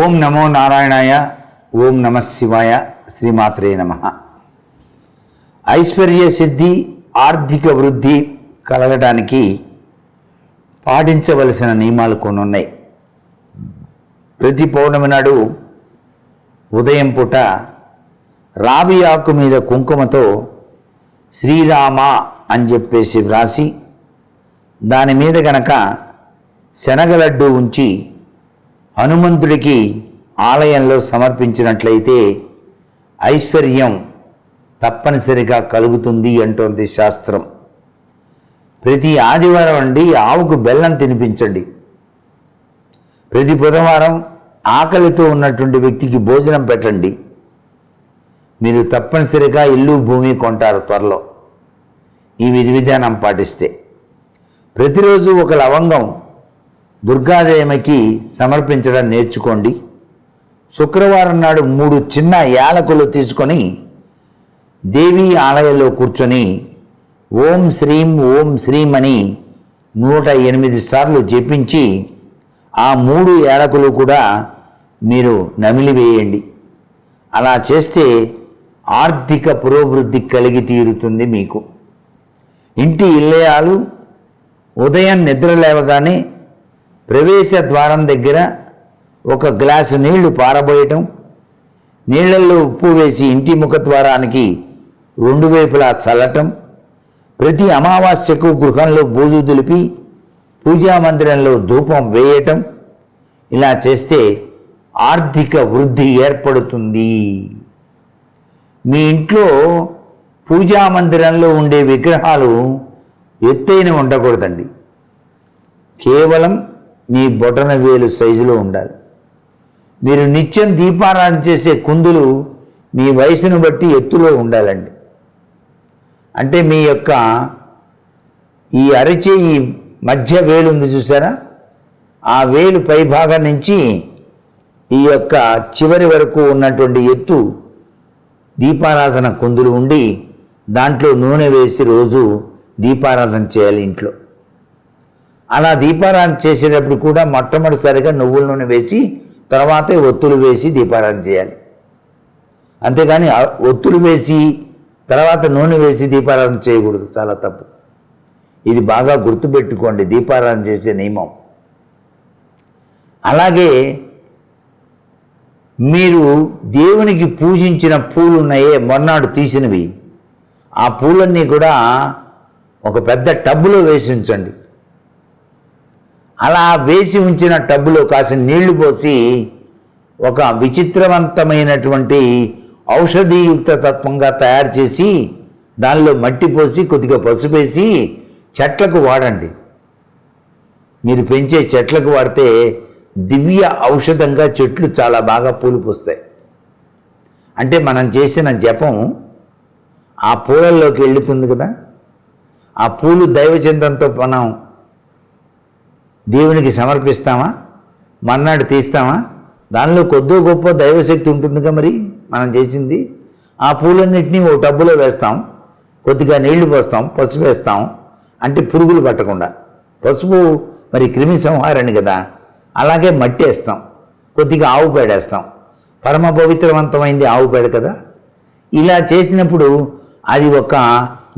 ఓం నమో నారాయణాయ ఓం నమ శివాయ శ్రీమాత్రే నమ. ఐశ్వర్య సిద్ధి ఆర్థిక వృద్ధి కలగడానికి పాటించవలసిన నియమాలు కొన్ని ఉన్నాయి ప్రతి పౌర్ణమి నాడు ఉదయం పూట రావి ఆకు మీద కుంకుమతో శ్రీరామ అని చెప్పేసి వ్రాసి దాని మీద గనక శనగలడ్డు ఉంచి హనుమంతుడికి ఆలయంలో సమర్పించినట్లయితే ఐశ్వర్యం తప్పనిసరిగా కలుగుతుంది అంటోంది శాస్త్రం. ప్రతి ఆదివారం అండి ఆవుకు బెల్లం తినిపించండి. ప్రతి బుధవారం ఆకలితో ఉన్నటువంటి వ్యక్తికి భోజనం పెట్టండి. మీరు తప్పనిసరిగా ఇల్లు భూమి కొంటారు త్వరలో. ఈ విధి విధానం పాటిస్తే. ప్రతిరోజు ఒక లవంగం దుర్గాదేవికి సమర్పించడం నేర్చుకోండి. శుక్రవారం నాడు మూడు చిన్న యాలకులు తీసుకొని దేవి ఆలయంలో కూర్చొని ఓం శ్రీం ఓం శ్రీం అని నూట ఎనిమిది సార్లు జపించి ఆ మూడు యాలకులు కూడా మీరు నమిలివేయండి అలా చేస్తే ఆర్థిక పురోభివృద్ధి కలిగి తీరుతుంది మీకు. ఇంటి ఇల్లయాలు ఉదయం నిద్ర లేవగానే ప్రవేశ ద్వారం దగ్గర ఒక గ్లాసు నీళ్ళు పారబోయటం నీళ్ళలో ఉప్పు వేసి ఇంటి ముఖద్వారానికి రెండు వైపులా చల్లటం ప్రతి అమావాస్యకు గృహంలో బూజు దులిపి పూజా మందిరంలో ధూపం వేయటం ఇలా చేస్తే ఆర్థిక వృద్ధి ఏర్పడుతుంది. మీ ఇంట్లో పూజా మందిరంలో ఉండే విగ్రహాలు ఎత్తైన ఉండకూడదండి. కేవలం మీ బొటన వేలు సైజులో ఉండాలి. మీరు నిత్యం దీపారాధన చేసే కుందులు మీ వయసును బట్టి ఎత్తులో ఉండాలండి. అంటే మీ యొక్క ఈ అరచేయి మధ్య వేలు ఉంది చూసారా? ఆ వేలు పైభాగం నుంచి ఈ యొక్క చివరి వరకు ఉన్నటువంటి ఎత్తు దీపారాధన కుందులు ఉండి దాంట్లో నూనె వేసి రోజు దీపారాధన చేయాలి ఇంట్లో. అలా దీపారాధన చేసేటప్పుడు కూడా మొట్టమొదటిసారిగా నువ్వుల నూనె వేసి తర్వాతే ఒత్తులు వేసి దీపారాధన చేయాలి. అంతేగాని ఒత్తులు వేసి తర్వాత నూనె వేసి దీపారాధన చేయకూడదు. చాలా తప్పు. ఇది బాగా గుర్తుపెట్టుకోండి దీపారాధన చేసే నియమం. అలాగే మీరు దేవునికి పూజించిన పూలు ఉన్నాయే మొన్నాడు తీసినవి. ఆ పూలన్నీ కూడా ఒక పెద్ద టబ్బులో వేసి ఉంచండి. అలా వేసి ఉంచిన టబ్బులో కాసిన నీళ్ళు పోసి ఒక విచిత్రవంతమైనటువంటి ఔషధీయుక్త తత్వంగా తయారు చేసి దానిలో మట్టి పోసి కొద్దిగా పసుపేసి చెట్లకు వాడండి. మీరు పెంచే చెట్లకు వాడితే దివ్య ఔషధంగా చెట్లు చాలా బాగా పూలు పూస్తాయి. అంటే మనం చేసిన జపం ఆ పూలల్లోకి వెళ్తుంది కదా? ఆ పూలు దైవచింతంతో మనం దేవునికి సమర్పిస్తామా? మన్నాడు తీస్తామా? దానిలో కొద్దో గొప్ప దైవశక్తి ఉంటుందిగా మరి మనం చేసింది. ఆ పూలన్నింటినీ ఓ టబ్బులో వేస్తాం. కొద్దిగా నీళ్ళు పోస్తాం పసుపు వేస్తాం. అంటే పురుగులు పట్టకుండా. పసుపు మరి క్రిమి సంహారణి కదా. అలాగే మట్టి వేస్తాం. కొద్దిగా ఆవు పేడేస్తాం పరమ పవిత్రవంతమైంది ఆవు పేడ కదా. ఇలా చేసినప్పుడు అది ఒక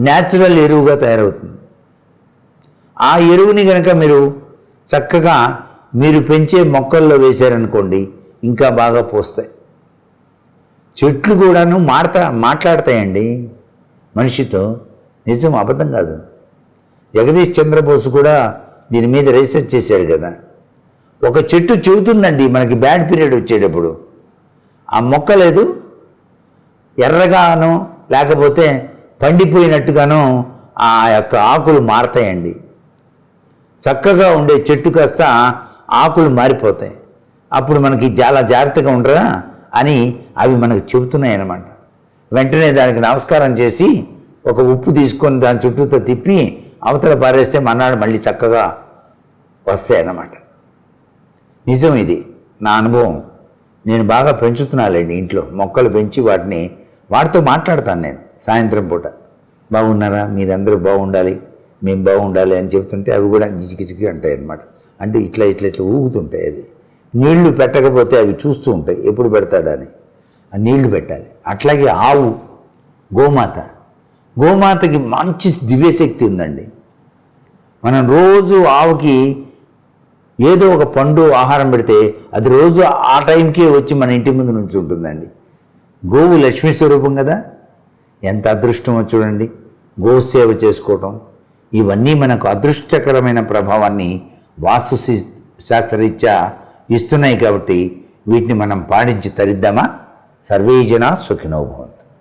న్యాచురల్ ఎరువుగా తయారవుతుంది. ఆ ఎరువుని కనుక మీరు చక్కగా మీరు పెంచే మొక్కల్లో వేశారనుకోండి ఇంకా బాగా పోస్తాయి. చెట్లు కూడాను మాడతా మాట్లాడతాయండి. మనిషితో నిజం అబద్ధం కాదు. జగదీష్ చంద్రబోస్ కూడా దీని మీద రీసెర్చ్ చేశాడు కదా. ఒక చెట్టు చెబుతుందండి మనకి బ్యాడ్ పీరియడ్ వచ్చేటప్పుడు. ఆ మొక్క లేదు ఎర్రగాను లేకపోతే పండిపోయినట్టుగాను ఆ యొక్క ఆకులు మారతాయండి. చక్కగా ఉండే చెట్టు కాస్త ఆకులు మారిపోతాయి. అప్పుడు మనకి చాలా జాగ్రత్తగా ఉండరా అని అవి మనకు చెబుతున్నాయి అన్నమాట వెంటనే దానికి నమస్కారం చేసి ఒక ఉప్పు తీసుకొని దాని చుట్టూతో తిప్పి అవతల పారేస్తే మన్నాడు మళ్ళీ చక్కగా వస్తాయి అన్నమాట నిజం ఇది. నా అనుభవం. నేను బాగా పెంచుతున్నాలేండి ఇంట్లో. మొక్కలు పెంచి వాటిని వాటితో మాట్లాడతాను నేను సాయంత్రం పూట. బాగున్నారా? మీరందరూ బాగుండాలి. మేము బాగుండాలి అని చెప్తుంటే అవి కూడా జిచికిచికి అంటాయి అన్నమాట. అంటే ఇట్లా ఇట్లా ఇట్లా ఊగుతుంటాయి అది నీళ్ళు పెట్టకపోతే అవి చూస్తూ ఉంటాయి. ఎప్పుడు పెడతాడని ఆ నీళ్ళు పెట్టాలి. అట్లాగే ఆవు గోమాత. గోమాతకి మంచి దివ్యశక్తి ఉందండి. మనం రోజు ఆవుకి ఏదో ఒక పండు ఆహారం పెడితే అది రోజు ఆ టైంకే వచ్చి మన ఇంటి ముందు నుంచి ఉంటుందండి. గోవు లక్ష్మీ స్వరూపం కదా? ఎంత అదృష్టమో చూడండి. గోసేవ చేసుకోవటం. ఇవన్నీ మనకు అదృష్టకరమైన ప్రభావాన్ని వాస్తు శి- శాస్త్రరీత్యా ఇస్తున్నాయి కాబట్టి వీటిని మనం పాటించి తరిద్దామా? సర్వేజన సుఖినోభవం